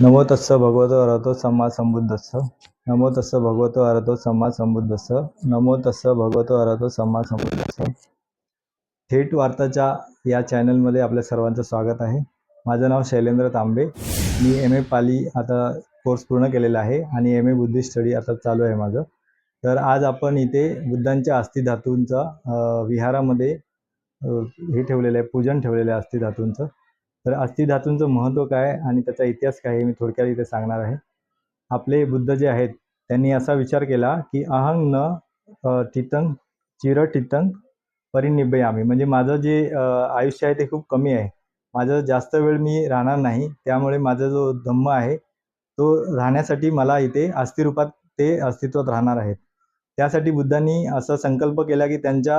नमो तस्स भगवतो अरहतो सम्मा संबुद्धस्स नमो तस्स भगवतो अरहतो सम्मा संबुद्धस्स नमो तस्स भगवतो अरहतो सम्मा संबुद्धस्स थेट वार्ताच्या या चॅनलमध्ये आपल्या सर्वांचं स्वागत आहे. माझं नाव शैलेंद्र तांबे. मी एम ए पाली आता कोर्स पूर्ण केलेला आहे आणि एम ए बुद्धिस्ट स्टडी आता चालू आहे माझं. तर आज आपण इथे बुद्धांच्या अस्थिधातूंचा विहारामध्ये हे ठेवलेलं आहे पूजन ठेवलेलं आहे अस्थिधातूंचं तर अस्थिधातूंचं महत्त्व काय आणि त्याचा इतिहास काय हे मी थोडक्यात इथे सांगणार आहे. आपले बुद्ध जे आहेत त्यांनी असा विचार केला की अहंग न अ, चिर चिर टितंग परिनिब्बयामी म्हणजे माझं जे आयुष्य आहे ते खूप कमी आहे. माझं जास्त वेळ मी राहणार नाही त्यामुळे माझा जो धम्म आहे तो राहण्यासाठी मला इथे अस्थिरूपात ते अस्तित्वात राहणार आहेत. त्यासाठी बुद्धांनी असा संकल्प केला की त्यांच्या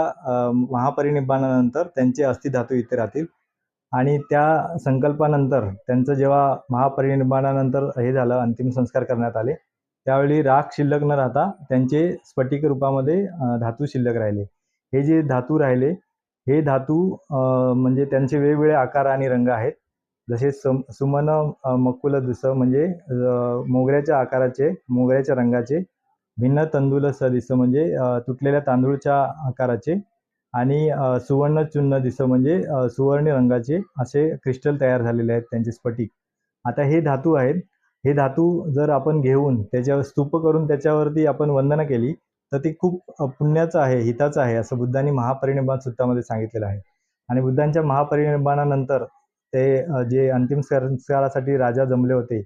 महापरिनिब्बानानंतर त्यांचे अस्थिधातू इथे राहतील. आणि त्या संकल्पानंतर त्यांचं जेव्हा महापरिनिर्माणानंतर हे झालं अंतिम संस्कार करण्यात आले त्यावेळी राख शिल्लक न राहता त्यांचे स्फटिक रूपामध्ये धातू शिल्लक राहिले. हे जे धातू राहिले हे धातू म्हणजे त्यांचे वेगवेगळे आकार आणि रंग आहेत. जसे सम सुमन मकुल दिसं म्हणजे मोगऱ्याच्या आकाराचे मोगऱ्याच्या रंगाचे भिन्न तंदुल दिसं म्हणजे तुटलेल्या तांदूळच्या आकाराचे आणि सुवर्ण चूर्ण दिसं म्हणजे सुवर्ण रंगाचे असे क्रिस्टल तयार झालेले आहेत त्यांचे स्फटिक. आता हे धातू आहेत. हे धातू जर आपण घेऊन त्याच्यावर स्तूप करून त्याच्यावरती आपण वंदना केली तर ते खूप पुण्याचं आहे हिताचं आहे असं बुद्धांनी महापरिनिर्वाण सूत्रामध्ये सांगितलेलं आहे. आणि बुद्धांच्या महापरिनिर्वाणानंतर ते जे अंतिम संस्कारासाठी राजा जमले होते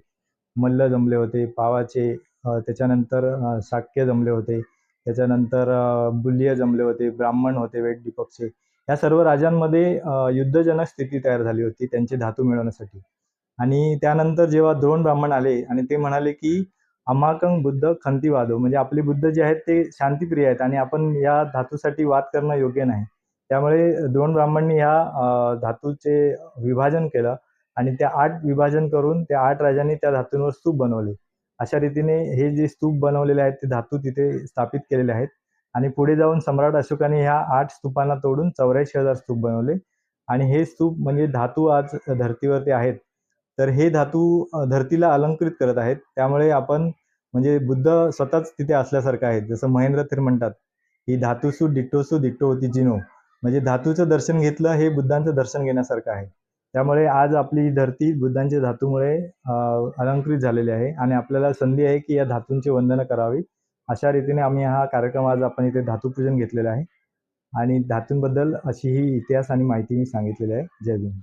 मल्ल जमले होते पावाचे त्याच्यानंतर शाक्य जमले होते त्याच्यानंतर अ, जमले होते ब्राह्मण होते वेट दीपकचे. या सर्व राजांमध्ये युद्धजनक स्थिती तयार झाली होती त्यांचे धातू मिळवण्यासाठी. आणि त्यानंतर जेव्हा द्रोण ब्राह्मण आले आणि ते म्हणाले की अमाकंग बुद्ध खंतीवादो म्हणजे आपले बुद्ध जे आहेत ते शांतिप्रिय आहेत आणि आपण या धातूसाठी वाद करणं योग्य नाही. त्यामुळे द्रोण ब्राह्मणनी ह्या धातूचे विभाजन केलं आणि त्या आठ विभाजन करून त्या आठ राजांनी त्या धातूंवर स्तूप बनवले. अशा रीतीने हे जे स्तूप बनवलेले आहेत ते धातू तिथे स्थापित केलेले आहेत. आणि पुढे जाऊन सम्राट अशोकाने ह्या आठ स्तूपांना तोडून चौऱ्याऐंशी हजार स्तूप बनवले. आणि हे स्तूप म्हणजे धातू आज धर्तीवरती आहेत. तर हे धातू धर्तीला धरतीला अलंकृत करत आहेत. त्यामुळे आपण म्हणजे बुद्ध स्वतःच तिथे असल्यासारखं आहे जसं महेंद्र थीर म्हणतात की धातूसू डिक्टोसू डिक्टो होती जिनो. म्हणजे धातूचं दर्शन घेतलं हे बुद्धांचं दर्शन घेण्यासारखं आहे. त्यामुळे आज आपली धरती बुद्धांच्या धातूमुळे अलंकृत झालेली आहे आणि आपल्याला संधी आहे की या धातूंची वंदना करावी. अशा रीतीने आम्ही हा कार्यक्रम आज आपण इथे धातूपूजन घेतलेला आहे. आणि धातूंबद्दल अशी ही इतिहास आणि माहिती मी सांगितलेली आहे. जय भीम.